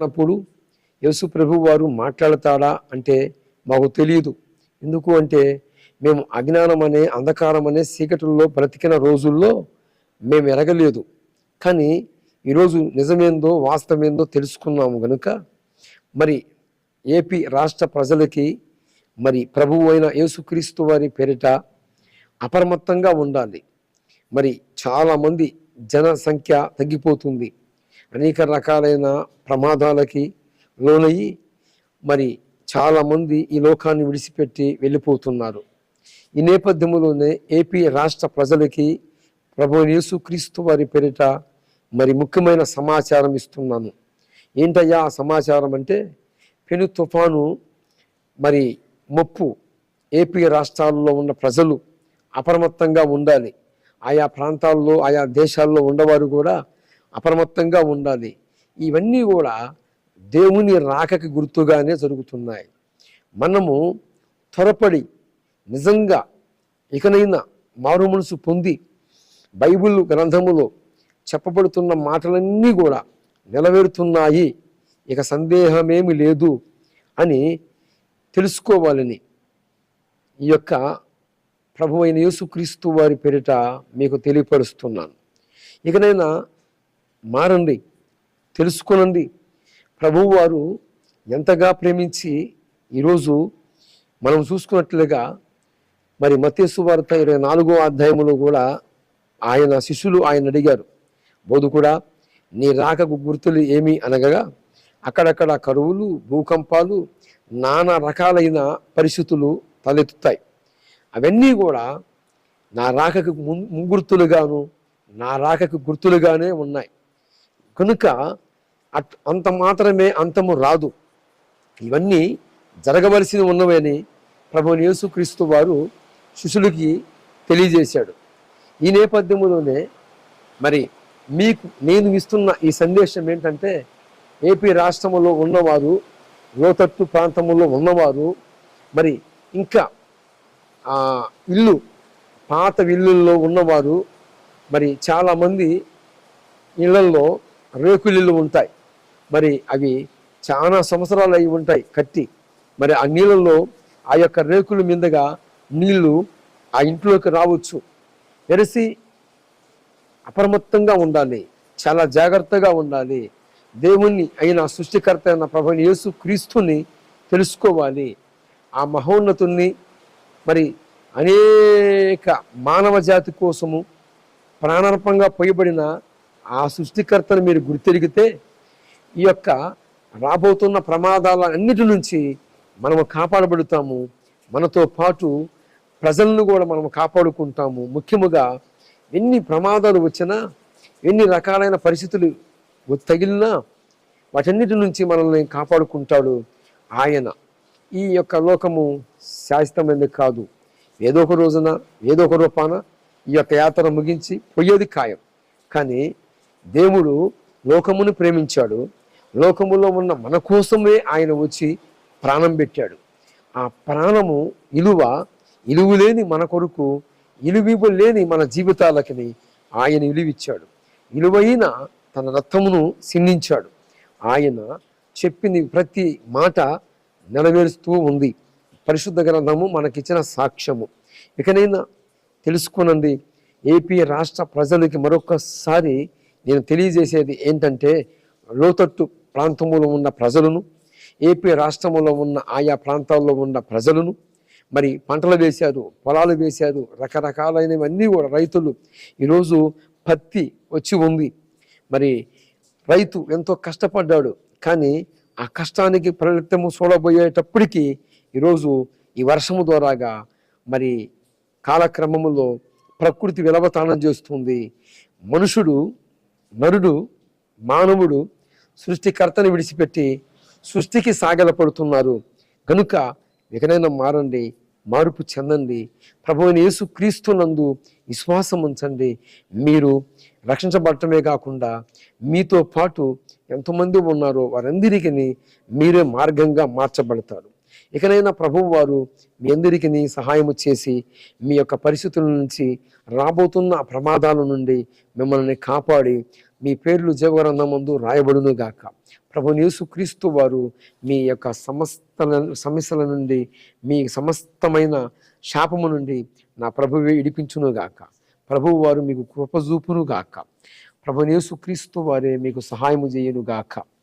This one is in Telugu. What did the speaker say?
అన్నప్పుడు యేసు ప్రభు వారు మాట్లాడతాడా అంటే మాకు తెలియదు. ఎందుకు అంటే మేము అజ్ఞానం అనే అంధకారం అనే చీకటిలో బ్రతికిన రోజుల్లో మేము ఎరగలేదు. కానీ ఈరోజు నిజమేందో వాస్తవమేందో తెలుసుకున్నాము గనుక మరి ఏపీ రాష్ట్ర ప్రజలకి మరి ప్రభువు అయిన యేసుక్రీస్తు వారి పేరిట అప్రమత్తంగా ఉండాలి. మరి చాలామంది జనసంఖ్య తగ్గిపోతుంది. అనేక రకాలైన ప్రమాదాలకి లోనయ్యి మరి చాలామంది ఈ లోకాన్ని విడిచిపెట్టి వెళ్ళిపోతున్నారు. ఈ నేపథ్యంలోనే ఏపీ రాష్ట్ర ప్రజలకి ప్రభు యేసుక్రీస్తు వారి పేరిట మరి ముఖ్యమైన సమాచారం ఇస్తున్నాను. ఏంటయ్యా ఆ సమాచారం అంటే పెను తుఫాను మరి ముప్పు ఏపీ రాష్ట్రాల్లో ఉన్న ప్రజలు అప్రమత్తంగా ఉండాలి. ఆయా ప్రాంతాల్లో ఆయా దేశాల్లో ఉండవారు కూడా అప్రమత్తంగా ఉండాలి. ఇవన్నీ కూడా దేవుని రాకకి గుర్తుగానే జరుగుతున్నాయి. మనము త్వరపడి నిజంగా ఇకనైనా మారు మనసు పొంది బైబిల్ గ్రంథములో చెప్పబడుతున్న మాటలన్నీ కూడా నెలవేరుతున్నాయి. ఇక సందేహమేమి లేదు అని తెలుసుకోవాలని ఈ యొక్క ప్రభు అయిన యేసుక్రీస్తు వారి పేరిట మీకు తెలియపరుస్తున్నాను. ఇకనైనా మారండి తెలుసుకునండి. ప్రభువు వారు ఎంతగా ప్రేమించి ఈరోజు మనం చూసుకున్నట్లుగా మరి మతేసు వార్త ఇరవై నాలుగో అధ్యాయంలో కూడా ఆయన శిష్యులు ఆయన అడిగారు. బోధకుడా నీ రాకకు గుర్తులు ఏమి అనగా అక్కడక్కడ కరువులు భూకంపాలు నానా రకాలైన పరిస్థితులు తలెత్తుతాయి. అవన్నీ కూడా నా రాకకు ముం- ముంగుర్తులుగాను నా రాకకు గుర్తులుగానే ఉన్నాయి. కనుక అట్ అంత మాత్రమే అంతము రాదు. ఇవన్నీ జరగవలసి ఉన్నవని ప్రభు యేసుక్రీస్తు వారు శిష్యులకి తెలియజేశాడు. ఈ నేపథ్యంలోనే మరి మీకు నేను ఇస్తున్న ఈ సందేశం ఏంటంటే ఏపీ రాష్ట్రంలో ఉన్నవారు లోతట్టు ప్రాంతంలో ఉన్నవారు మరి ఇంకా ఇల్లు పాత ఇల్లుల్లో ఉన్నవారు మరి చాలామంది ఇళ్ళల్లో రేకులిల్లు ఉంటాయి. మరి అవి చాలా సంవత్సరాలు అయి ఉంటాయి కట్టి. మరి ఆ నీళ్ళల్లో ఆ యొక్క రేకుల మీదుగా నీళ్ళు ఆ ఇంట్లోకి రావచ్చు. ఎరసి అప్రమత్తంగా ఉండాలి. చాలా జాగ్రత్తగా ఉండాలి. దేవుణ్ణి అయిన సృష్టికర్త అయిన ప్రభుని యేసు క్రీస్తుని తెలుసుకోవాలి. ఆ మహోన్నతుణ్ణి మరి అనేక మానవ జాతి కోసము ప్రాణార్పంగా పోయబడిన ఆ సృష్టికర్తను మీరు గుర్తెరిగితే ఈ యొక్క రాబోతున్న ప్రమాదాల అన్నిటి నుంచి మనము కాపాడబడుతాము. మనతో పాటు ప్రజలను కూడా మనము కాపాడుకుంటాము. ముఖ్యముగా ఎన్ని ప్రమాదాలు వచ్చినా ఎన్ని రకాలైన పరిస్థితులు తగిలినా వాటన్నిటి నుంచి మనల్ని కాపాడుకుంటాడు ఆయన. ఈ యొక్క లోకము శాశ్వతమైనది కాదు. ఏదో ఒక రోజున ఏదో ఒక రూపాన ఈ యొక్క యాత్ర ముగించి పోయేది ఖాయం. కానీ దేవుడు లోకమును ప్రేమించాడు. లోకములో ఉన్న మన కోసమే ఆయన వచ్చి ప్రాణం పెట్టాడు. ఆ ప్రాణము ఇలువ ఇలువ లేని మన కొరకు ఇలువివ్వ లేని మన జీవితాలకి ఆయన ఇలువిచ్చాడు. ఇలువైన తన రక్తమును సిన్నించాడు ఆయన చెప్పింది ప్రతి మాట నెరవేరుస్తూ ఉంది. పరిశుద్ధ గ్రంథము మనకిచ్చిన సాక్ష్యము. ఇకనైనా తెలుసుకునండి ఏపీ రాష్ట్ర ప్రజలకి మరొకసారి నేను తెలియజేసేది ఏంటంటే లోతట్టు ప్రాంతంలో ఉన్న ప్రజలను ఏపీ రాష్ట్రంలో ఉన్న ఆయా ప్రాంతాల్లో ఉన్న ప్రజలను మరి పంటలు వేశారు పొలాలు వేశారు రకరకాలైనవన్నీ కూడా రైతులు ఈరోజు పత్తి వచ్చి ఉంది. మరి రైతు ఎంతో కష్టపడ్డాడు కానీ ఆ కష్టానికి ఫలితము చూడబోయేటప్పటికీ ఈరోజు ఈ వర్షము ద్వారాగా మరి కాలక్రమములో ప్రకృతి విలవతానం చేస్తుంది. మనుషుడు నరుడు మానవుడు సృష్టికర్తను విడిచిపెట్టి సృష్టికి సాగలపడుతున్నారు. కనుక ఇకనైనా మారండి మార్పు చెందండి. ప్రభువుని యేసు క్రీస్తునందు విశ్వాసం ఉంచండి. మీరు రక్షించబడటమే కాకుండా మీతో పాటు ఎంతమంది ఉన్నారో వారందరికీ మీరే మార్గంగా మార్చబడతారు. ఇకనైనా ప్రభువు వారు మీ అందరికీ సహాయము చేసి మీ యొక్క పరిస్థితుల నుంచి రాబోతున్న ప్రమాదాల నుండి మిమ్మల్ని కాపాడి మీ పేర్లు జీవగ్రంథం ముందు రాయబడును గాక. ప్రభు యేసుక్రీస్తు వారు మీ యొక్క సమస్త సమస్యల నుండి మీ సమస్తమైన శాపము నుండి నా ప్రభువే ఇడిపించును గాక. ప్రభువు వారు మీకు కృపజూపును గాక. ప్రభు యేసుక్రీస్తు వారే మీకు సహాయము చేయను గాక.